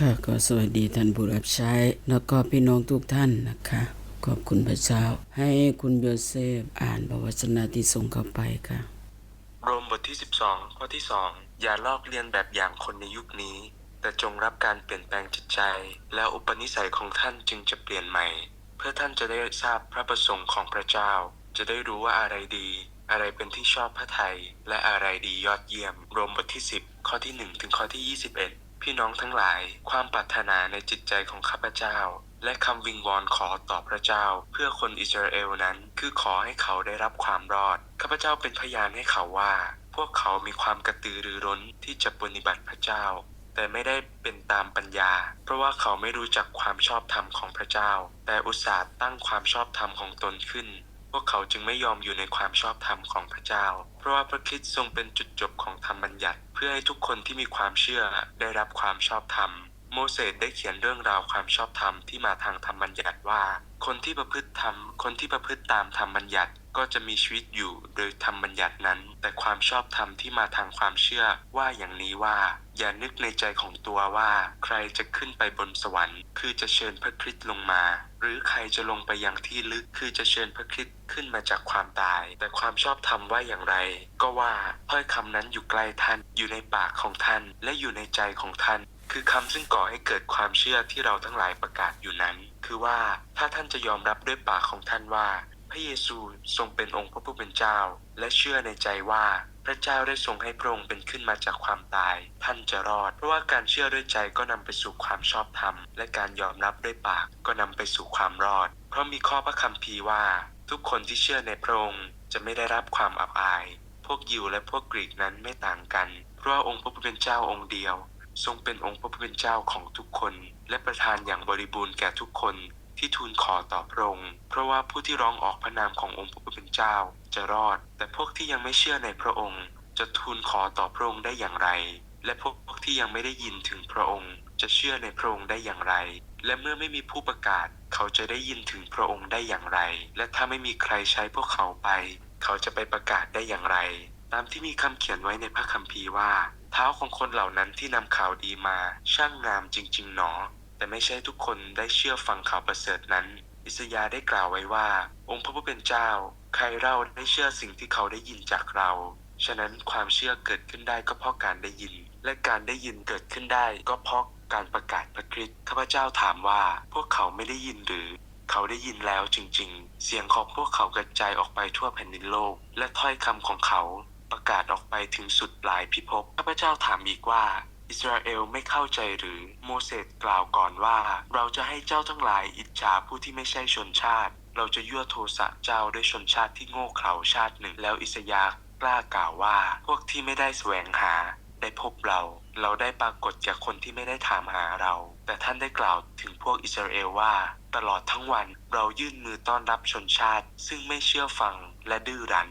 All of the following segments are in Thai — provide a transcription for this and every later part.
ค่ะก็สวัสดีท่านผู้รับใช้ แล้วก็พี่น้องทุกท่านนะคะ ขอบคุณพระเจ้า ให้คุณโยเซฟอ่านพระวจนะที่ส่งเข้าไปค่ะ โรมบทที่ 12 ข้อที่ 2 อย่าลอกเลียนแบบอย่างคนในยุคนี้ แต่จงรับการเปลี่ยนแปลงจิตใจ แล้วอุปนิสัยของท่านจึงจะเปลี่ยนใหม่ เพื่อท่านจะได้ทราบพระประสงค์ของพระเจ้า จะได้รู้ว่าอะไรดี อะไรเป็นที่ชอบพระทัยและอะไรดียอดเยี่ยม โรมบทที่ 10 ข้อที่ 1 ถึงข้อที่ 21 พี่น้องทั้งหลาย ความปรารถนาในจิตใจของข้าพเจ้า และคำวิงวอนขอต่อพระเจ้า เพื่อคนอิสราเอลนั้น คือขอให้เขาได้รับความรอด ข้าพเจ้าเป็นพยานให้เขาว่า พวกเขามีความกระตือรือร้นที่จะปฏิบัติพระเจ้า แต่ไม่ได้เป็นตามปัญญา เพราะว่าเขาไม่รู้จักความชอบธรรมของพระเจ้า แต่อุตส่าห์ตั้งความชอบธรรมของตนขึ้น วกเขาจึงไม่ยอมอยู่ในความชอบธรรมของพระเจ้า เพราะว่าพระคิดทรงเป็นจุดจบของธรรมบัญญัติ เพื่อให้ทุกคนที่มีความเชื่อได้รับความชอบธรรม โมเสสได้เขียนเรื่องราวความชอบธรรมที่มาทางธรรมบัญญัติว่า คนที่ประพฤติธรรม คนที่ประพฤติตามธรรมบัญญัติก็จะมีชีวิตอยู่โดยธรรมบัญญัตินั้น แต่ความชอบธรรมที่มาทางความเชื่อว่าอย่างนี้ว่า อย่านึกในใจของตัวว่า ใครจะขึ้นไปบนสวรรค์ คือจะเชิญพระคริสต์ลงมา หรือใครจะลงไปยังที่ลึกคือจะเชิญพระคริสต์ขึ้นมาจากความตาย แต่ความชอบธรรมว่าอย่างไร ก็ว่าถ้อยคำนั้นอยู่ใกล้ท่าน อยู่ในปากของท่าน และอยู่ในใจของท่านคือคำซึ่งก่อให้เกิดความเชื่อที่เราทั้งหลายประกาศอยู่นั้น คือว่าถ้าท่านจะยอมรับด้วยปากของท่านว่า พระเยซูทรงเป็นองค์พระผู้เป็นเจ้า และเชื่อในใจว่า พระเจ้าได้ทรงให้พระองค์เป็นขึ้นมาจากความตาย ท่านจะรอด เพราะว่าการเชื่อด้วยใจก็นำไปสู่ความชอบธรรม และการยอมรับด้วยปากก็นำไปสู่ความรอด เพราะมีข้อพระคัมภีร์ว่า ทุกคนที่เชื่อในพระองค์จะไม่ได้รับความอับอาย พวกยิวและพวกกรีกนั้นไม่ต่างกัน เพราะองค์พระผู้เป็นเจ้าองค์เดียว ทรงเป็นองค์พระผู้เป็นเจ้าของทุกคน และประทานอย่างบริบูรณ์แก่ทุกคนที่ทูลขอต่อพระองค์ เพราะว่าผู้ที่ร้องออกพระนามขององค์พระผู้เป็นเจ้าจะรอด แต่พวกที่ยังไม่เชื่อในพระองค์ จะทูลขอต่อพระองค์ได้อย่างไร และพวกที่ยังไม่ได้ยินถึงพระองค์ จะเชื่อในพระองค์ได้อย่างไร และเมื่อไม่มีผู้ประกาศ เขาจะได้ยินถึงพระองค์ได้อย่างไร และถ้าไม่มีใครใช้พวกเขาไป เขาจะไปประกาศได้อย่างไร ตามที่มีคำเขียนไว้ในพระคัมภีร์ว่า เท้าของคนเหล่านั้นที่นำข่าวดีมาช่างงามจริง ๆ หนอ แต่ไม่ใช่ทุกคนได้เชื่อฟังข่าวประเสริฐนั้น อิสยาได้กล่าวไว้ว่า องค์พระผู้เป็นเจ้า ใครเล่าได้เชื่อสิ่งที่เขาได้ยินจากเรา ฉะนั้นความเชื่อเกิดขึ้นได้ก็เพราะการได้ยิน และการได้ยินเกิดขึ้นได้ก็เพราะการประกาศพระคริสต์ข้าพเจ้าถามว่า พวกเขาไม่ได้ยินหรือเขาได้ยินแล้วจริงๆ เสียงของพวกเขากระจายออกไปทั่วแผ่นดินโลก และถ้อยคำของเขา ประกาศออกไปถึงสุดปลายพิภพข้าพเจ้าถามอีกว่า อิสราเอลไม่เข้าใจหรือโมเสสกล่าวก่อนว่า เราจะให้เจ้าทั้งหลายอิจฉาผู้ที่ไม่ใช่ชนชาติ เราจะยั่วโทสะเจ้าด้วยชนชาติที่โง่เขลาชาติหนึ่ง แล้วอิสยาห์กล้ากล่าวว่า พวกที่ไม่ได้แสวงหา ได้พบเรา เราได้ปรากฏแก่คนที่ไม่ได้ถามหาเรา แต่ท่านได้กล่าวถึงพวกอิสราเอลว่า ตลอดทั้งวันเรายื่นมือต้อนรับชนชาติ ซึ่งไม่เชื่อฟังและดื้อรั้น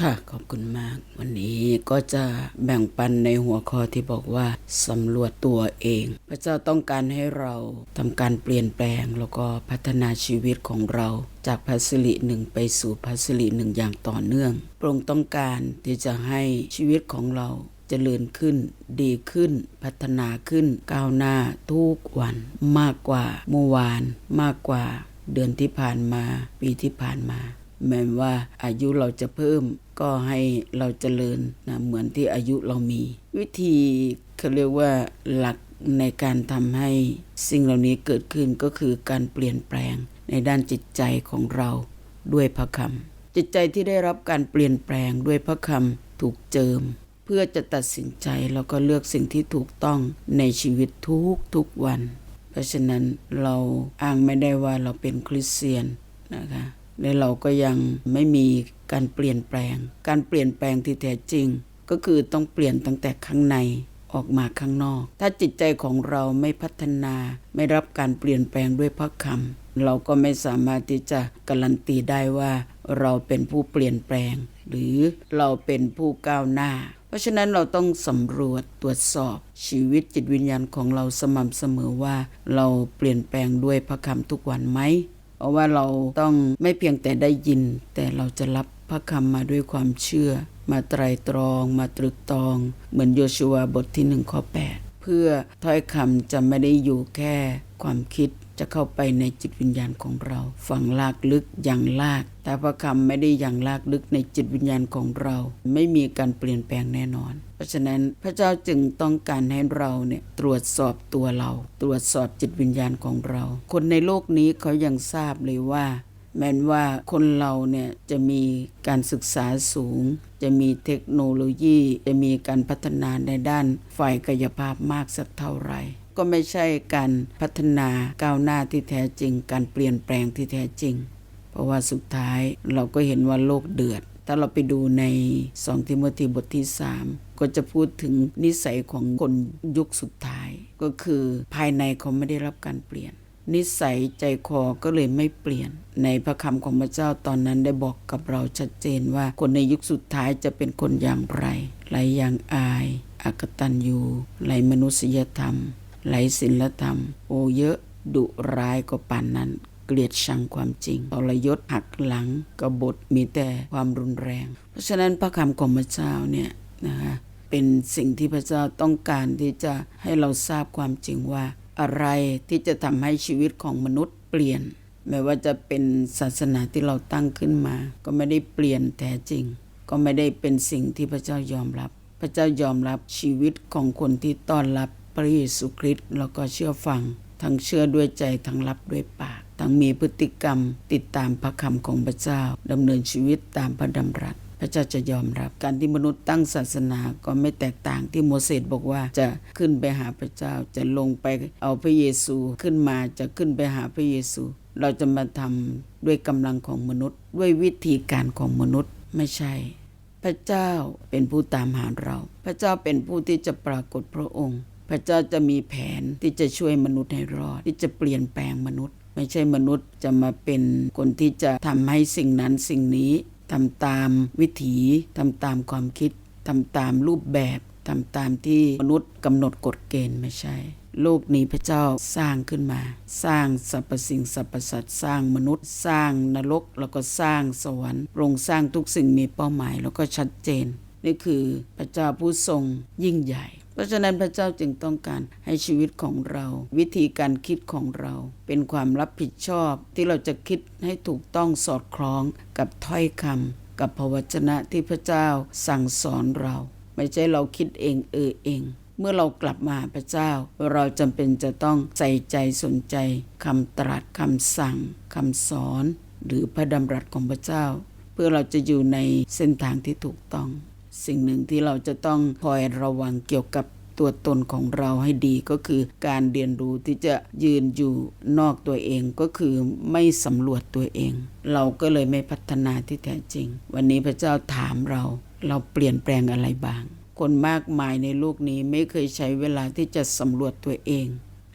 ค่ะ ขอบคุณมาก วันนี้ก็จะแบ่งปันในหัวข้อที่บอกว่าสำรวจตัวเอง พระเจ้าต้องการให้เราทำการเปลี่ยนแปลง แล้วก็พัฒนาชีวิตของเราจากพัสริหนึ่งไปสู่พัสริหนึ่งอย่างต่อเนื่องพระองค์ต้องการที่จะให้ชีวิตของเราเจริญขึ้น ดีขึ้น พัฒนาขึ้น ก้าวหน้าทุกวัน มากกว่าเมื่อวาน มากกว่าเดือนที่ผ่านมา ปีที่ผ่านมา แม้ว่าอายุเราจะเพิ่มก็ให้เราเจริญนะเหมือนที่อายุเรามี วิธีเขาเรียกว่าหลักในการทำให้สิ่งเหล่านี้เกิดขึ้นก็คือการเปลี่ยนแปลงในด้านจิตใจของเราด้วยพระคำจิตใจที่ได้รับการเปลี่ยนแปลงด้วยพระคำถูกเจิม เพื่อจะตัดสินใจแล้วก็เลือกสิ่งที่ถูกต้องในชีวิตทุกทุกวัน เพราะฉะนั้นเราอ้างไม่ได้ว่าเราเป็นคริสเตียนนะคะ และเราก็ยังไม่มีการเปลี่ยนแปลง การเปลี่ยนแปลงที่แท้จริง ก็คือต้องเปลี่ยนตั้งแต่ข้างในออกมาข้างนอก ถ้าจิตใจของเราไม่พัฒนา ไม่รับการเปลี่ยนแปลงด้วยพระคำเราก็ไม่สามารถที่จะการันตีได้ว่าเราเป็นผู้เปลี่ยนแปลง หรือเราเป็นผู้ก้าวหน้า เพราะฉะนั้นเราต้องสำรวจตรวจสอบชีวิตจิตวิญญาณของเราสม่ำเสมอว่า เราเปลี่ยนแปลงด้วยพระคำทุกวันไหม ราะว่าเราต้องไม่เพียงแต่ได้ยิน แต่เราจะรับพระคำมาด้วยความเชื่อ มาไตรตรอง มาตรึกตรอง เหมือนโยชัวบทที่หนึ่งข้อ8เพื่อถ้อยคำจะไม่ได้อยู่แค่ความคิด จะเข้าไปในจิตวิญญาณของเรา ฝังลากลึกอย่างลาก แต่พระคำไม่ได้อย่างลากลึกในจิตวิญญาณของเรา ไม่มีการเปลี่ยนแปลงแน่นอน เพราะฉะนั้นพระเจ้าจึงต้องการให้เราเนี่ยตรวจสอบตัวเรา ตรวจสอบจิตวิญญาณของเรา คนในโลกนี้เขายังทราบเลยว่า แม้นว่าคนเราเนี่ยจะมีการศึกษาสูง จะมีเทคโนโลยี จะมีการพัฒนาในด้านฝ่ายกายภาพมากสักเท่าไหร่ ก็ไม่ใช่การพัฒนาก้าวหน้าที่แท้จริง การเปลี่ยนแปลงที่แท้จริง เพราะว่าสุดท้ายเราก็เห็นว่าโลกเดือด ถ้าเราไปดูในสองทิโมธีบทที่3ก็จะพูดถึงนิสัยของคนยุคสุดท้าย ก็คือภายในเขาไม่ได้รับการเปลี่ยน นิสัยใจคอก็เลยไม่เปลี่ยน ในพระคำของพระเจ้าตอนนั้นได้บอกกับเราชัดเจนว่าคนในยุคสุดท้ายจะเป็นคนอย่างไรไรอย่างอายอากตันยูไรมนุษยธรรม ไรศีลธรรม โอเยอะ ดุร้ายก็ปานนั้น เกลียดชังความจริงทรยศหักหลังกบฏมีแต่ความรุนแรง เพราะฉะนั้นพระคำของพระเจ้าเนี่ยนะคะเป็นสิ่งที่พระเจ้าต้องการที่จะให้เราทราบความจริงว่า อะไรที่จะทำให้ชีวิตของมนุษย์เปลี่ยนไม่ว่าจะเป็นศาสนาที่เราตั้งขึ้นมา ก็ไม่ได้เปลี่ยนแท้จริง ก็ไม่ได้เป็นสิ่งที่พระเจ้ายอมรับ พระเจ้ายอมรับชีวิตของคนที่ต้อนรับ พระเยซูคริสต์แล้วก็เชื่อฟัง ทั้งเชื่อด้วยใจทั้งรับด้วยปาก ทั้งมีพฤติกรรม ติดตามพระคำของพระเจ้าดำเนินชีวิตตามพระดำรัสพระเจ้าจะยอมรับการที่มนุษย์ตั้งศาสนาก็ไม่แตกต่างที่โมเสสบอกว่าจะขึ้นไปหาพระเจ้าจะลงไปเอาพระเยซูขึ้นมาจะขึ้นไปหาพระเยซู เราจะมาทำด้วยกำลังของมนุษย์ ด้วยวิธีการของมนุษย์ไม่ใช่ พระเจ้าเป็นผู้ตามหาเรา พระเจ้าเป็นผู้ที่จะปรากฏพระองค์ พระเจ้าจะมีแผนที่จะช่วยมนุษย์ให้รอด ที่จะเปลี่ยนแปลงมนุษย์ ไม่ใช่มนุษย์จะมาเป็นคนที่จะทำให้สิ่งนั้นสิ่งนี้ทำตามวิถีทำตามความคิดทำตามรูปแบบทำตามที่มนุษย์กำหนดกฎเกณฑ์ไม่ใช่ โลกนี้พระเจ้าสร้างขึ้นมา สร้างสรรพสิ่งสรรพสัตว์สร้างมนุษย์ สร้างนรกแล้วก็สร้างสวรรค์โรงสร้างทุกสิ่งมีเป้าหมายแล้วก็ชัดเจน นี่คือพระเจ้าผู้ทรงยิ่งใหญ่ เพราะฉะนั้นพระเจ้าจึงต้องการให้ชีวิตของเรา วิธีการคิดของเรา เป็นความรับผิดชอบที่เราจะคิดให้ถูกต้องสอดคล้องกับถ้อยคำกับพระวจนะที่พระเจ้าสั่งสอนเรา ไม่ใช่เราคิดเองเออเองเมื่อเรากลับมาพระเจ้า เราจำเป็นจะต้องใส่ใจสนใจคำตรัสคำสั่งคำสอน หรือพระดำรัสของพระเจ้า เพื่อเราจะอยู่ในเส้นทางที่ถูกต้อง สิ่งหนึ่งที่เราจะต้องคอยระวังเกี่ยวกับตัวตนของเราให้ดีก็คือการเรียนรู้ที่จะยืนอยู่นอกตัวเองก็คือไม่สำรวจตัวเอง เราก็เลยไม่พัฒนาที่แท้จริง วันนี้พระเจ้าถามเรา เราเปลี่ยนแปลงอะไรบ้าง คนมากมายในโลกนี้ไม่เคยใช้เวลาที่จะสำรวจตัวเอง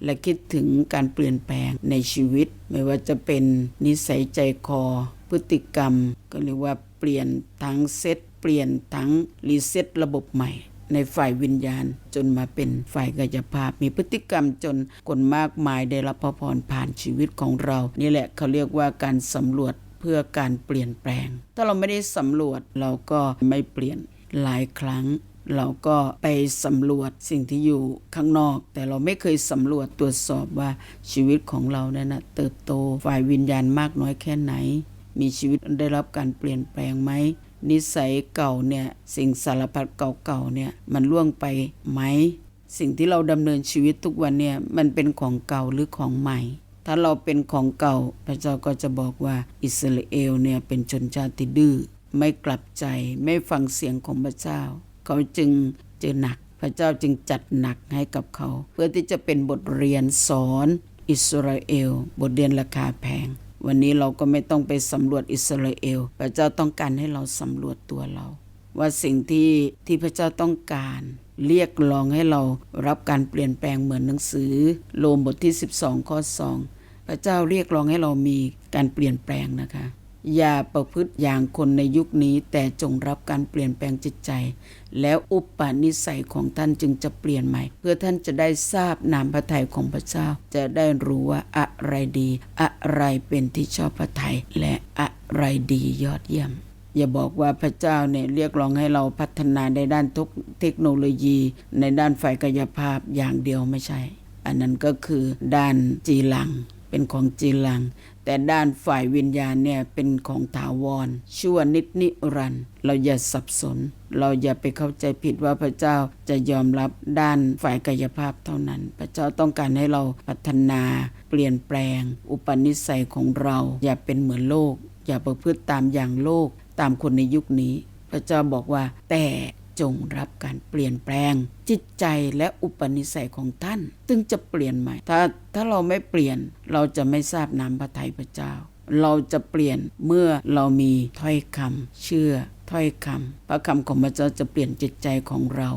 และคิดถึงการเปลี่ยนแปลงในชีวิต ไม่ว่าจะเป็นนิสัยใจคอ พฤติกรรม ก็เรียกว่าเปลี่ยนทั้งเซต เปลี่ยนทั้งรีเซ็ตระบบใหม่ในฝ่ายวิญญาณจนมาเป็นฝ่ายกายภาพ มีพฤติกรรมจนคนมากมายได้รับพระพรผ่านชีวิตของเรา นี่แหละเขาเรียกว่าการสำรวจเพื่อการเปลี่ยนแปลง ถ้าเราไม่ได้สำรวจเราก็ไม่เปลี่ยนหลายครั้ง เราก็ไปสำรวจสิ่งที่อยู่ข้างนอก แต่เราไม่เคยสำรวจตรวจสอบว่าชีวิตของเราเนี่ยนะเติบโตฝ่ายวิญญาณมากน้อยแค่ไหน มีชีวิตได้รับการเปลี่ยนแปลงไหม นิสัยเก่าเนี่ยสิ่งสารพัดเก่าๆเนี่ยมันล่วงไปไหม สิ่งที่เราดำเนินชีวิตทุกวันเนี่ยมันเป็นของเก่าหรือของใหม่ ถ้าเราเป็นของเก่า พระเจ้าก็จะบอกว่าอิสราเอลเนี่ยเป็นชนชาติดื้อไม่กลับใจไม่ฟังเสียงของพระเจ้า เขาจึงเจอหนัก พระเจ้าจึงจัดหนักให้กับเขา เพื่อที่จะเป็นบทเรียนสอนอิสราเอล บทเรียนราคาแพง วันนี้เราก็ไม่ต้องไปสำรวจอิสราเอล พระเจ้าต้องการให้เราสำรวจตัวเรา ว่าสิ่งที่ที่พระเจ้าต้องการ เรียกร้องให้เรารับการเปลี่ยนแปลงเหมือนหนังสือ โลมบทที่ 12 ข้อ 2 พระเจ้าเรียกร้องให้เรามีการเปลี่ยนแปลงนะคะ อย่าประพฤติอย่างคนในยุคนี้ แต่จงรับการเปลี่ยนแปลงจิตใจ แล้วอุปนิสัยของท่านจึงจะเปลี่ยนใหม่ เพื่อท่านจะได้ทราบนามพระทัยของพระเจ้า จะได้รู้ว่าอะไรดี อะไรเป็นที่ชอบพระทัยและอะไรดียอดเยี่ยม อย่าบอกว่าพระเจ้าเนี่ยเรียกร้องให้เราพัฒนาในด้านทุกเทคโนโลยี ในด้านฝ่ายกายภาพอย่างเดียวไม่ใช่ อันนั้นก็คือด้านจีรังเป็นของจีรัง แต่ด้านฝ่ายวิญญาณเนี่ยเป็นของถาวร ชั่วนิดนิรันด์เราอย่าสับสน เราอย่าไปเข้าใจผิดว่าพระเจ้าจะยอมรับด้านฝ่ายกายภาพเท่านั้น พระเจ้าต้องการให้เราพัฒนาเปลี่ยนแปลง อุปนิสัยของเรา อย่าเป็นเหมือนโลก อย่าประพฤติตามอย่างโลก ตามคนในยุคนี้ พระเจ้าบอกว่าแต่ จงรับการเปลี่ยนแปลง จิตใจและอุปนิสัยของท่านจึงจะเปลี่ยนใหม่ ถ้าถ้าเราไม่เปลี่ยนเราจะไม่ทราบน้ำพระทัยพระเจ้า เราจะเปลี่ยนเมื่อเรามีถ้อยคำเชื่อถ้อยคำพระคำของพระเจ้าจะเปลี่ยนจิตใจของเรา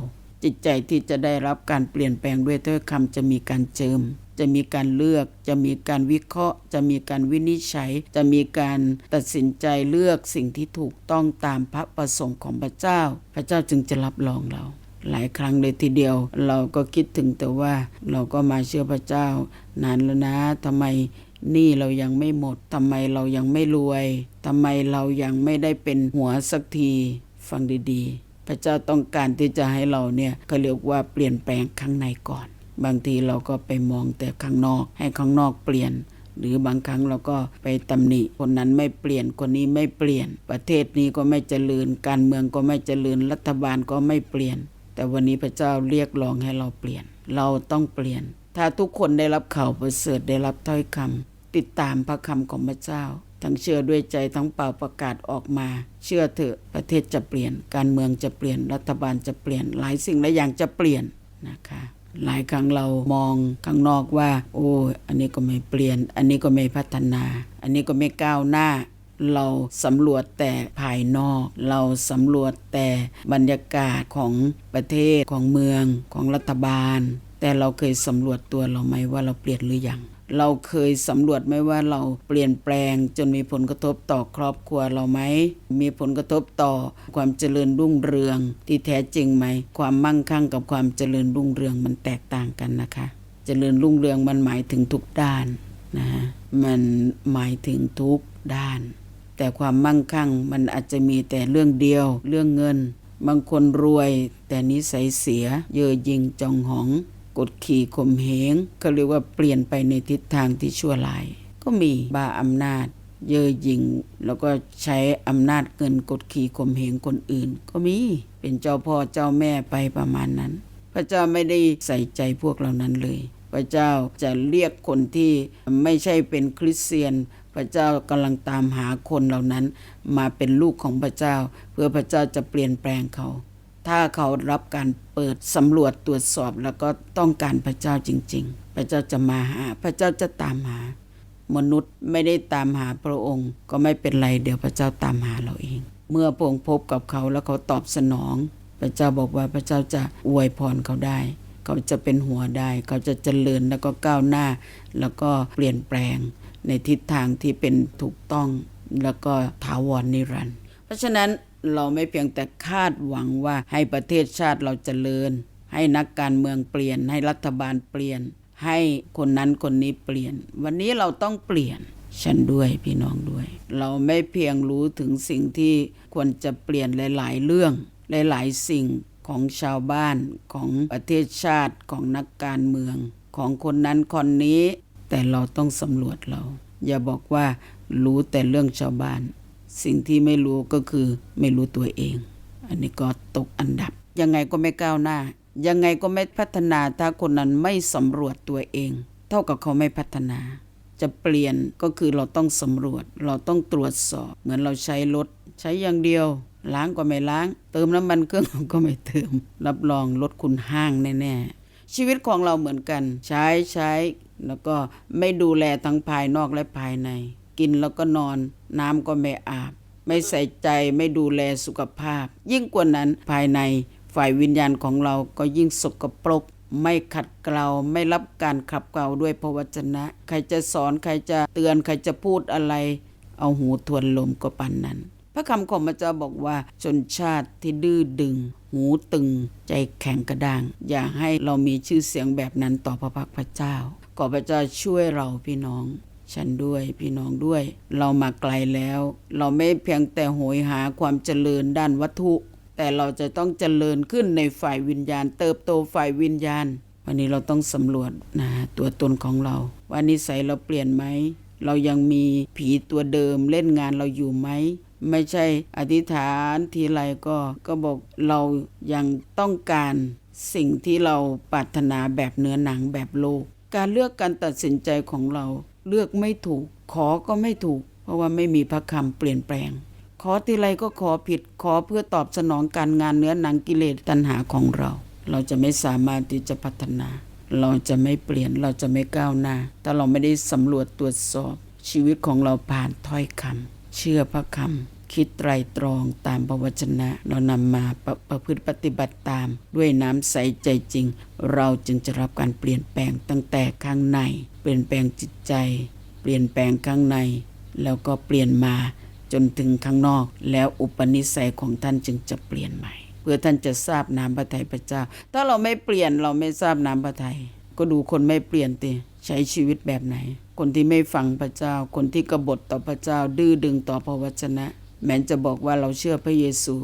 จิตใจที่จะได้รับการเปลี่ยนแปลงด้วยถ้อยคำจะมีการเจิม จะมีการเลือก จะมีการวิเคราะห์ จะมีการวินิจฉัย จะมีการตัดสินใจเลือกสิ่งที่ถูกต้องตามพระประสงค์ของพระเจ้า พระเจ้าจึงจะรับรองเราหลายครั้งเลยทีเดียว เราก็คิดถึงแต่ว่าเราก็มาเชื่อพระเจ้านานแล้วนะทำไมหนี้เรายังไม่หมดทำไมเรายังไม่รวยทำไมเรายังไม่ได้เป็นหัวสักทีฟังดีๆ พระเจ้าต้องการที่จะให้เราเนี่ยเขาเรียกว่าเปลี่ยนแปลงข้างในก่อน บางทีเราก็ไปมองแต่ข้างนอก ให้ข้างนอกเปลี่ยน หรือบางครั้งเราก็ไปตำหนิ คนนั้นไม่เปลี่ยนคนนี้ไม่เปลี่ยน ประเทศนี้ก็ไม่เจริญ การเมืองก็ไม่เจริญรัฐบาลก็ไม่เปลี่ยน แต่วันนี้พระเจ้าเรียกร้องให้เราเปลี่ยน เราต้องเปลี่ยน ถ้าทุกคนได้รับข่าวประเสริฐได้รับถ้อยคำติดตามพระคำของพระเจ้า ทั้งเชื่อด้วยใจทั้งเป่าประกาศออกมา เชื่อเถอะประเทศจะเปลี่ยน การเมืองจะเปลี่ยนรัฐบาลจะเปลี่ยนหลายสิ่งหลายอย่างจะเปลี่ยนนะคะ หลายครั้งเรามองข้างนอกว่า โอ้ยอันนี้ก็ไม่เปลี่ยน อันนี้ก็ไม่พัฒนา อันนี้ก็ไม่ก้าวหน้า เราสำรวจแต่ภายนอก เราสำรวจแต่บรรยากาศของประเทศของเมืองของรัฐบาล แต่เราเคยสำรวจตัวเราไหมว่าเราเปลี่ยนหรือยัง เราเคยสำรวจไหมว่าเราเปลี่ยนแปลงจนมีผลกระทบต่อครอบครัวเราไหม มีผลกระทบต่อความเจริญรุ่งเรือง ที่แท้จริงไหม ความมั่งคั่งกับความเจริญรุ่งเรืองมันแตกต่างกันนะคะ เจริญรุ่งเรืองมันหมายถึงทุกด้านนะฮะมันหมายถึงทุกด้าน แต่ความมั่งคั่งมันอาจจะมีแต่เรื่องเดียว เรื่องเงิน บางคนรวยแต่นิสัยเสีย เย่อหยิงจองหอง กดขี่ข่มเหงก็เรียกว่าเปลี่ยนไปในทิศทางที่ชั่วร้าย ก็มีบาอำนาจ เย่อหยิงแล้วก็ใช้อำนาจเงินกดขี่ข่มเหงคนอื่น ก็มีเป็นเจ้าพ่อเจ้าแม่ไปประมาณนั้น พระเจ้าไม่ได้ใส่ใจพวกเหล่านั้นเลย พระเจ้าจะเรียกคนที่ไม่ใช่เป็นคริสเตียนพระเจ้ากำลังตามหาคนเหล่านั้น มาเป็นลูกของพระเจ้า เพื่อพระเจ้าจะเปลี่ยนแปลงเขา ถ้าเขารับการเปิดสำรวจตรวจสอบแล้วก็ต้องการพระเจ้าจริง ๆ พระเจ้าจะมาหา พระเจ้าจะตามหา มนุษย์ไม่ได้ตามหาพระองค์ ก็ไม่เป็นไรเดี๋ยวพระเจ้าตามหาเราเอง เมื่อพระองค์พบกับเขาแล้วเขาตอบสนอง พระเจ้าบอกว่าพระเจ้าจะอวยพรเขาได้ เขาจะเป็นหัวได้ เขาจะเจริญแล้วก็ก้าวหน้า แล้วก็เปลี่ยนแปลง ในทิศทางที่เป็นถูกต้องแล้วก็ถาวรนิรันดร์เพราะฉะนั้น เราไม่เพียงแต่คาดหวังว่าให้ประเทศชาติเราเจริญ ให้นักการเมืองเปลี่ยน ให้รัฐบาลเปลี่ยน ให้คนนั้นคนนี้เปลี่ยน วันนี้เราต้องเปลี่ยนฉันด้วยพี่น้องด้วย เราไม่เพียงรู้ถึงสิ่งที่ควรจะเปลี่ยนหลาย ๆ เรื่อง หลาย ๆ สิ่งของชาวบ้านของประเทศชาติของนักการเมือง ของคนนั้นคนนี้ แต่เราต้องสำรวจเรา อย่าบอกว่ารู้แต่เรื่องชาวบ้าน สิ่งที่ไม่รู้ก็คือไม่รู้ตัวเอง อันนี้ก็ตกอันดับ ยังไงก็ไม่ก้าวหน้า ยังไงก็ไม่พัฒนาถ้าคนนั้นไม่สำรวจตัวเอง เท่ากับเขาไม่พัฒนา จะเปลี่ยนก็คือเราต้องสำรวจ เราต้องตรวจสอบ เหมือนเราใช้รถใช้อย่างเดียว ล้างก็ไม่ล้าง เติมน้ำมันเครื่องก็ไม่เติม รับรองรถคุณห้างแน่ๆชีวิตของเราเหมือนกัน ใช้ใช้แล้วก็ไม่ดูแลทั้งภายนอกและภายใน กินแล้วก็นอน น้ำก็ไม่อาบ ไม่ใส่ใจไม่ดูแลสุขภาพ ยิ่งกว่านั้นภายในฝ่ายวิญญาณของเราก็ยิ่งสกปรกไม่ขัดเกลาไม่รับการขับเกลาด้วยพระวจนะ ใครจะสอนใครจะเตือนใครจะพูดอะไร เอาหูทวนลมก็ปันนั้น พระคำของพระเจ้าบอกว่าชนชาติที่ดื้อดึง หูตึง ใจแข็งกระด้าง อย่าให้เรามีชื่อเสียงแบบนั้นต่อพระพักตร์พระเจ้าขอพระเจ้าช่วยเราพี่น้อง ฉันด้วยพี่น้องด้วย เรามาไกลแล้ว เราไม่เพียงแต่โหยหาความเจริญด้านวัตถุ แต่เราจะต้องเจริญขึ้นในฝ่ายวิญญาณ เติบโตฝ่ายวิญญาณ วันนี้เราต้องสำรวจนะตัวตนของเราว่านิสัยเราเปลี่ยนไหมเรายังมีผีตัวเดิมเล่นงานเราอยู่ไหมไม่ใช่อธิษฐานทีไรก็ก็บอกเรายังต้องการสิ่งที่เราปรารถนาแบบเนื้อหนังแบบโลก การเลือกการตัดสินใจของเรา เลือกไม่ถูก ขอก็ไม่ถูก เพราะว่าไม่มีพระคำเปลี่ยนแปลง ขอทีไรก็ขอผิดขอเพื่อตอบสนองการงานเนื้อหนังกิเลสตัณหาของเรา เราจะไม่สามารถที่จะพัฒนา เราจะไม่เปลี่ยนเราจะไม่ก้าวหน้าถ้าเราไม่ได้สำรวจตรวจสอบชีวิตของเราผ่านถ้อยคำเชื่อพระคำ คิดไตรตรองตามพระวจนะ เรานำมาประประพฤติปฏิบัติตาม ด้วยน้ำใสใจจริง เราจึงจะรับการเปลี่ยนแปลงตั้งแต่ข้างใน เปลี่ยนแปลงจิตใจ เปลี่ยนแปลงข้างใน แล้วก็เปลี่ยนมาจนถึงข้างนอก แล้วอุปนิสัยของท่านจึงจะเปลี่ยนใหม่ เพื่อท่านจะทราบน้ำพระทัยพระเจ้า ถ้าเราไม่เปลี่ยนเราไม่ทราบน้ำพระทัยก็ดูคนไม่เปลี่ยนติใช้ชีวิตแบบไหน คนที่ไม่ฟังพระเจ้า คนที่กบฏต่อพระเจ้า ดื้อดึงต่อพระวจนะ แม้จะบอกว่าเราเชื่อพระเยซู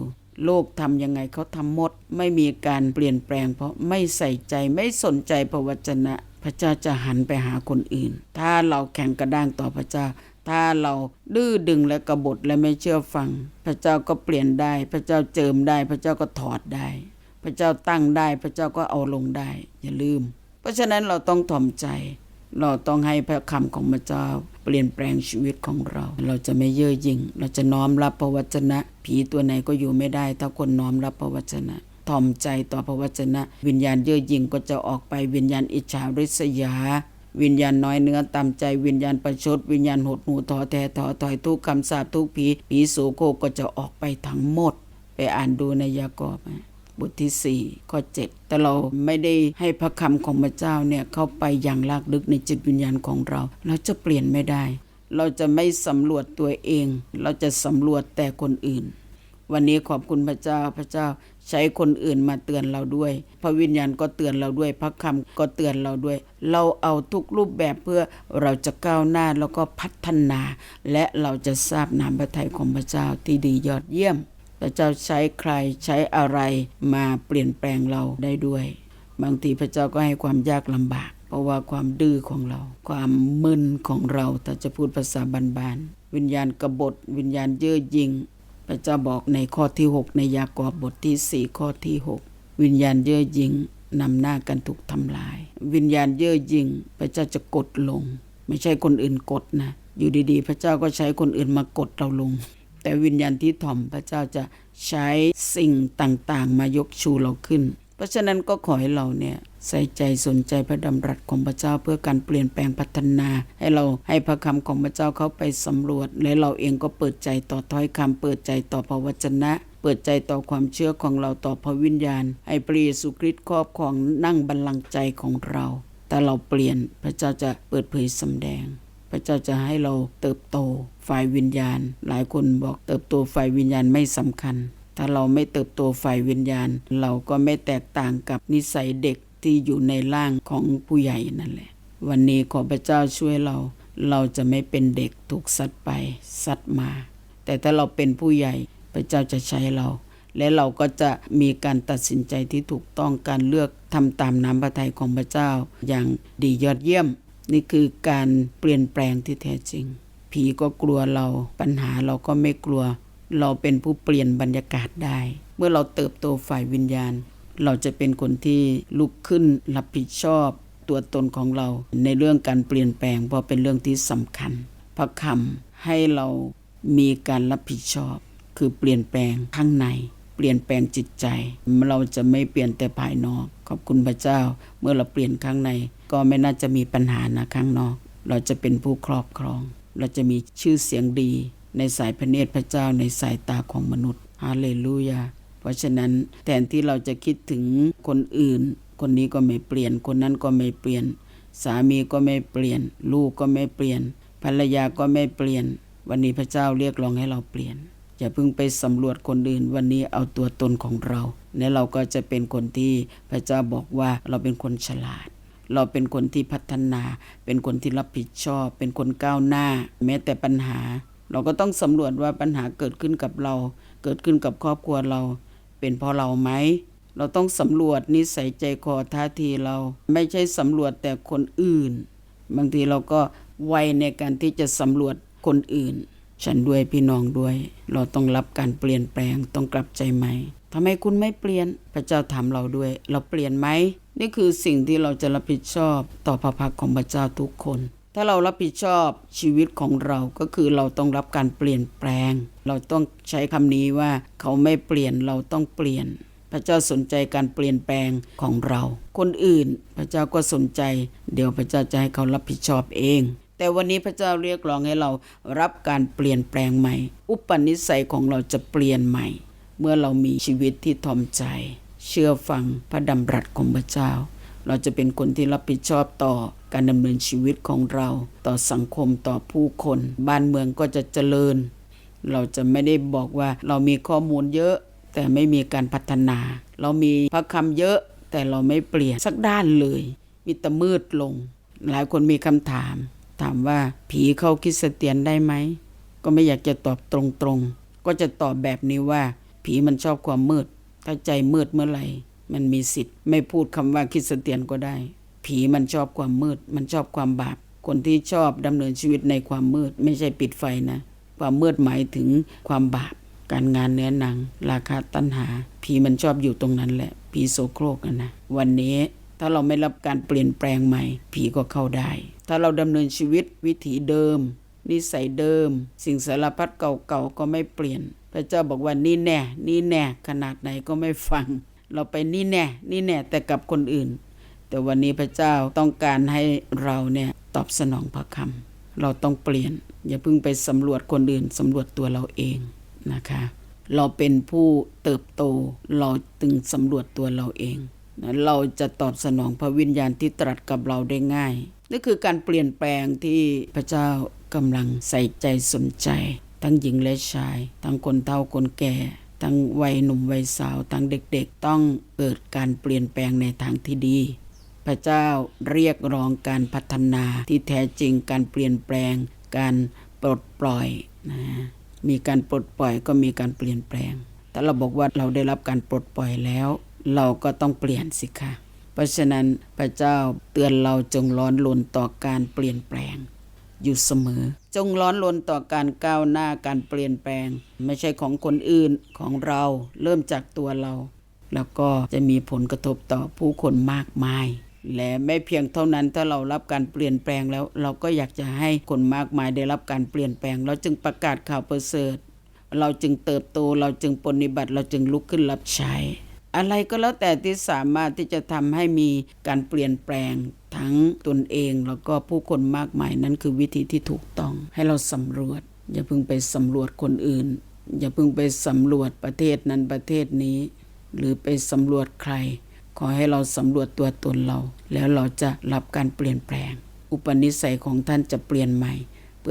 โลกทำยังไงเขาทำหมด ไม่มีการเปลี่ยนแปลง เพราะไม่ใส่ใจไม่สนใจพระวจนะ พระเจ้าจะหันไปหาคนอื่น ถ้าเราแข่งกระด้างต่อพระเจ้า ถ้าเราดื้อดึงและกระบฏและไม่เชื่อฟัง พระเจ้าก็เปลี่ยนได้ พระเจ้าเจิมได้ พระเจ้าก็ถอดได้ พระเจ้าตั้งได้ พระเจ้าก็เอาลงได้ อย่าลืม เพราะฉะนั้นเราต้องถ่อมใจ เราต้องให้พระคำของพระเจ้า เปลี่ยนแปลงชีวิตของเรา เราจะไม่เย่อหยิ่ง เราจะน้อมรับพระวจนะ ผีตัวไหนก็อยู่ไม่ได้ ถ้าคนน้อมรับพระวจนะถ่อมใจต่อพระวจนะ วิญญาณเย่อหยิ่งก็จะออกไปวิญญาณอิจฉาริษยา วิญญาณน้อยเนื้อต่ำใจวิญญาณประชด วิญญาณหดหูท้อแท้ท้อถอยทุกคำสาปทุกผี ผีโสโคกก็จะออกไปทั้งหมด ไปอ่านดูในยากอบ บทที่ 4 ข้อ 7 แต่เราไม่ได้ให้พระคำของพระเจ้าเนี่ยเข้าไปอย่างลากลึกในจิตวิญญาณของเรา เราจะเปลี่ยนไม่ได้ เราจะไม่สำรวจตัวเอง เราจะสำรวจแต่คนอื่น วันนี้ขอบคุณพระเจ้าพระเจ้าใช้คนอื่นมาเตือนเราด้วย พระวิญญาณก็เตือนเราด้วย พระคำก็เตือนเราด้วย เราเอาทุกรูปแบบเพื่อเราจะก้าวหน้าแล้วก็พัฒนา และเราจะทราบนามพระทัยของพระเจ้าที่ดียอดเยี่ยม พระเจ้าใช้ใครใช้อะไรมาเปลี่ยนแปลงเราได้ด้วย บางทีพระเจ้าก็ให้ความยากลำบาก เพราะว่าความดื้อของเรา ความมึนของเราถ้าจะพูดภาษาบานๆวิญญาณกบฏ วิญญาณเย่อหยิ่งพระเจ้าบอกในข้อที่ 6 ในยากอบบทที่ 4 ข้อที่ 6 วิญญาณเย่อหยิ่งนำหน้ากันถูกทำลาย วิญญาณเย่อหยิ่งพระเจ้าจะกดลง ไม่ใช่คนอื่นกดนะ อยู่ดีๆ พระเจ้าก็ใช้คนอื่นมากดเราลง แต่วิญญาณที่ถ่อมพระเจ้าจะใช้สิ่งต่างๆ มายกชูเราขึ้น เพราะฉะนั้นก็ขอให้เราเนี่ยใส่ใจสนใจพระดำรัสของพระเจ้าเพื่อการเปลี่ยนแปลงพัฒนา ให้เราให้พระคำของพระเจ้าเข้าไปสำรวจ และเราเองก็เปิดใจต่อถ้อยคำเปิดใจต่อพระวจนะ เปิดใจต่อความเชื่อของเราต่อพระวิญญาณ ให้พระเยซูคริสต์ครอบครองนั่งบัลลังก์ใจของเรา แต่เราเปลี่ยนพระเจ้าจะเปิดเผยสำแดง พระเจ้าจะให้เราเติบโตฝ่ายวิญญาณ หลายคนบอกเติบโตฝ่ายวิญญาณไม่สำคัญ ถ้าเราไม่เติบโตฝ่ายวิญญาณ เราก็ไม่แตกต่างกับนิสัยเด็กที่อยู่ในร่างของผู้ใหญ่นั่นแหละ วันนี้ขอพระเจ้าช่วยเรา เราจะไม่เป็นเด็กถูกซัดไปซัดมา แต่ถ้าเราเป็นผู้ใหญ่พระเจ้าจะใช้เรา และเราก็จะมีการตัดสินใจที่ถูกต้องการเลือกทำตามน้ำพระทัยของพระเจ้าอย่างดียอดเยี่ยม นี่คือการเปลี่ยนแปลงที่แท้จริง ผีก็กลัวเราปัญหาเราก็ไม่กลัว เราเป็นผู้เปลี่ยนบรรยากาศได้ เมื่อเราเติบโตฝ่ายวิญญาณ เราจะเป็นคนที่ลุกขึ้นรับผิดชอบตัวตนของเราในเรื่องการเปลี่ยนแปลงเพราะเป็นเรื่องที่สำคัญ พระคำให้เรามีการรับผิดชอบ คือเปลี่ยนแปลงข้างใน เปลี่ยนแปลงจิตใจ เราจะไม่เปลี่ยนแต่ภายนอก ขอบคุณพระเจ้า เมื่อเราเปลี่ยนข้างใน ก็ไม่น่าจะมีปัญหานะข้างนอก เราจะเป็นผู้ครอบครอง เราจะมีชื่อเสียงดี ในสายพระเนตรพระเจ้าในสายตาของมนุษย์ฮาเลลูยาเพราะฉะนั้นแทนที่เราจะคิดถึงคนอื่น คนนี้ก็ไม่เปลี่ยน คนนั้นก็ไม่เปลี่ยน สามีก็ไม่เปลี่ยน ลูกก็ไม่เปลี่ยน ภรรยาก็ไม่เปลี่ยน วันนี้พระเจ้าเรียกร้องให้เราเปลี่ยนอย่าเพิ่งไปสำรวจคนอื่น วันนี้เอาตัวตนของเรา และเราก็จะเป็นคนที่พระเจ้าบอกว่าเราเป็นคนฉลาด เราเป็นคนที่พัฒนา เป็นคนที่รับผิดชอบ เป็นคนก้าวหน้า แม้แต่ปัญหา เราก็ต้องสำรวจว่าปัญหาเกิดขึ้นกับเรา เกิดขึ้นกับครอบครัวเรา เป็นเพราะเราไหมเราต้องสำรวจนิสัยใจคอท่าทีเรา ไม่ใช่สำรวจแต่คนอื่น บางทีเราก็ไวในการที่จะสำรวจคนอื่น ฉันด้วยพี่น้องด้วย เราต้องรับการเปลี่ยนแปลงต้องกลับใจใหม่ทำไมคุณไม่เปลี่ยน พระเจ้าถามเราด้วย เราเปลี่ยนไหมนี่คือสิ่งที่เราจะรับผิดชอบต่อพระพักของพระเจ้าทุกคน ถ้าเรารับผิดชอบชีวิตของเราก็คือเราต้องรับการเปลี่ยนแปลง เราต้องใช้คำนี้ว่าเขาไม่เปลี่ยนเราต้องเปลี่ยน พระเจ้าสนใจการเปลี่ยนแปลงของเรา คนอื่นพระเจ้าก็สนใจ เดี๋ยวพระเจ้าจะให้เขารับผิดชอบเอง แต่วันนี้พระเจ้าเรียกร้องให้เรารับการเปลี่ยนแปลงใหม่ อุปนิสัยของเราจะเปลี่ยนใหม่ เมื่อเรามีชีวิตที่ทอมใจ เชื่อฟังพระดำรัสของพระเจ้า เราจะเป็นคนที่รับผิดชอบต่อการดำเนินชีวิตของเรา ต่อสังคมต่อผู้คน บ้านเมืองก็จะเจริญ เราจะไม่ได้บอกว่าเรามีข้อมูลเยอะ แต่ไม่มีการพัฒนา เรามีพระคำเยอะ แต่เราไม่เปลี่ยนสักด้านเลย มีแต่มืดลง หลายคนมีคำถาม ถามว่าผีเข้าคริสเตียนได้ไหม ก็ไม่อยากจะตอบตรงๆ ก็จะตอบแบบนี้ว่า ผีมันชอบความมืด ถ้าใจมืดเมื่อไหร่ มันมีสิทธิ์ ไม่พูดคำว่าคริสเตียนก็ได้ ผีมันชอบความมืด มันชอบความบาป คนที่ชอบดำเนินชีวิตในความมืด ไม่ใช่ปิดไฟนะ ความมืดหมายถึงความบาป การงานเนื้อหนัง ราคาตัณหา ผีมันชอบอยู่ตรงนั้นแหละ ผีโสโครกอะนะ วันนี้ ถ้าเราไม่รับการเปลี่ยนแปลงใหม่ ผีก็เข้าได้ ถ้าเราดำเนินชีวิตวิถีเดิม นิสัยเดิม สิ่งสารพัดเก่าๆก็ไม่เปลี่ยน พระเจ้าบอกว่านี่แน่นี่แน่ขนาดไหนก็ไม่ฟัง เราไปนี่แน่นี่แน่แต่กับคนอื่น แต่วันนี้พระเจ้าต้องการให้เราเนี่ยตอบสนองพระคำเราต้องเปลี่ยน อย่าเพิ่งไปสำรวจคนอื่นสำรวจตัวเราเองนะคะ เราเป็นผู้เติบโตเราตึงสำรวจตัวเราเอง เราจะตอบสนองพระวิญญาณที่ตรัสกับเราได้ง่ายนี่คือการเปลี่ยนแปลงที่พระเจ้ากำลังใส่ใจสนใจ ทั้งหญิงและชาย ทั้งคนเฒ่าคนแก่ ทั้งวัยหนุ่มวัยสาวทั้งเด็กๆ ต้องเกิดการเปลี่ยนแปลงในทางที่ดี พระเจ้าเรียกร้องการพัฒนาที่แท้จริงการเปลี่ยนแปลง การปลดปล่อยนะมีการปลดปล่อยก็มีการเปลี่ยนแปลง แต่เราบอกว่าเราได้รับการปลดปล่อยแล้ว เราก็ต้องเปลี่ยนสิคะเพราะฉะนั้นพระเจ้าเตือนเราจงร้อนรนต่อการเปลี่ยนแปลง อยู่เสมอ จงร้อนรนต่อการก้าวหน้าการเปลี่ยนแปลง ไม่ใช่ของคนอื่นของเราเริ่มจากตัวเรา แล้วก็จะมีผลกระทบต่อผู้คนมากมาย และไม่เพียงเท่านั้นถ้าเรารับการเปลี่ยนแปลงแล้ว เราก็อยากจะให้คนมากมายได้รับการเปลี่ยนแปลง เราจึงประกาศข่าวประเสริฐ เราจึงเติบโตเราจึงปฏิบัติเราจึงลุกขึ้นรับใช้ อะไรก็แล้วแต่ที่สามารถที่จะทำให้มีการเปลี่ยนแปลงทั้งตนเองแล้วก็ผู้คนมากมายนั่นคือวิธีที่ถูกต้อง ให้เราสำรวจ อย่าเพิ่งไปสำรวจคนอื่น อย่าเพิ่งไปสำรวจประเทศนั้นประเทศนี้ หรือไปสำรวจใคร ขอให้เราสำรวจตัวตนเรา แล้วเราจะรับการเปลี่ยนแปลง อุปนิสัยของท่านจะเปลี่ยนใหม่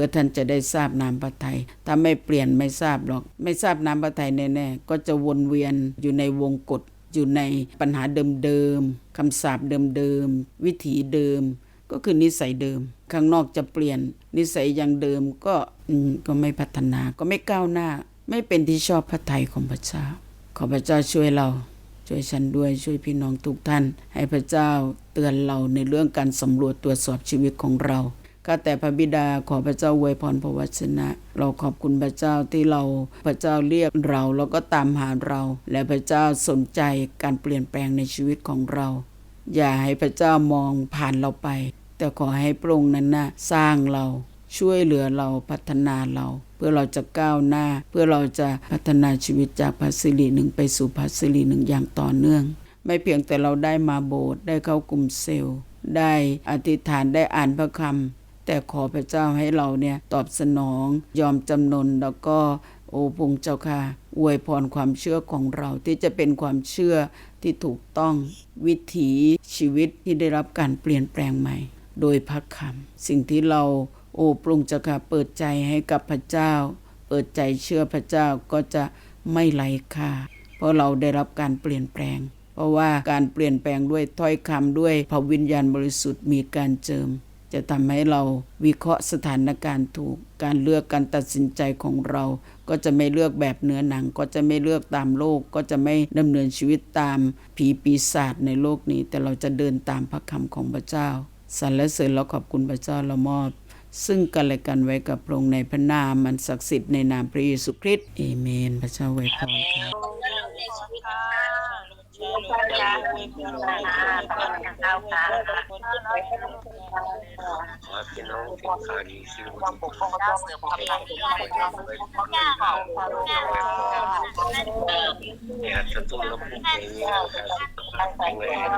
พื่อท่านจะได้ทราบนามพระทัยถ้าไม่เปลี่ยนไม่ทราบหรอก ไม่ทราบนามพระทัยแน่ๆก็จะวนเวียนอยู่ในวงกฏอยู่ในปัญหาเดิมๆคำสาปเดิมๆวิถีเดิม ก็คือนิสัยเดิม ข้างนอกจะเปลี่ยน นิสัยอย่างเดิมก็มก็ไม่พัฒนาก็ไม่ก้าวหน้า ไม่เป็นที่ชอบพระทัยของพระเจ้า ขอพระเจ้าช่วยเราช่วยฉันด้วยช่วยพี่น้องทุกท่าน ให้พระเจ้าเตือนเราในเรื่องการสำรวจตรวจสอบชีวิตของเรา ข้าแต่พระบิดาขอพระเจ้าอวยพรพระวจนะ เราขอบคุณพระเจ้าที่เราพระเจ้าเรียกเราแล้วก็ตามหาเรา และพระเจ้าสนใจการเปลี่ยนแปลงในชีวิตของเรา อย่าให้พระเจ้ามองผ่านเราไป แต่ขอให้พระองค์นั้นนะสร้างเราช่วยเหลือเราพัฒนาเรา เพื่อเราจะก้าวหน้า เพื่อเราจะพัฒนาชีวิตจากพัสรีหนึ่งไปสู่พัสรีหนึ่งอย่างต่อเนื่อง ไม่เพียงแต่เราได้มาโบสถ์ได้เข้ากลุ่มเซลล์ได้อธิษฐานได้อ่านพระคำ แต่ขอพระเจ้าให้เราเนี่ยตอบสนองยอมจำนนแล้วก็โอ้พงเจ้าค่ะอวยพรความเชื่อของเราที่จะเป็นความเชื่อที่ถูกต้องวิถีชีวิตที่ได้รับการเปลี่ยนแปลงใหม่ โดยพระคำสิ่งที่เราโอ้ปรุงเจ้าค่ะเปิดใจให้กับพระเจ้า เปิดใจเชื่อพระเจ้าก็จะไม่ไร้ค่า เพราะเราได้รับการเปลี่ยนแปลง เพราะว่าการเปลี่ยนแปลงด้วยถ้อยคำด้วยพระวิญญาณบริสุทธิ์มีการเจิม จะทำให้เราวิเคราะห์สถานการณ์ถูก การเลือกการตัดสินใจของเรา ก็จะไม่เลือกแบบเนื้อหนัง ก็จะไม่เลือกตามโลก ก็จะไม่ดำเนินชีวิตตามผีปีศาจในโลกนี้ แต่เราจะเดินตามพระคำของพระเจ้าสรรเสริญเราขอบคุณพระเจ้าเรามอบ ซึ่งกันและกันไว้กับพระองค์ในพระนามมันศักดิ์สิทธิ์ในนามพระเยซูคริสต์เอเมน พระเจ้าไว้พรค่ะ ขอให้พี่น้องเป็นข่าวดีสิ่งที่ผมขอเจ้าเสริมกำลังใจให้เราค่ะอยากจะต้องรับผู้ใจนะครับแข็งแรง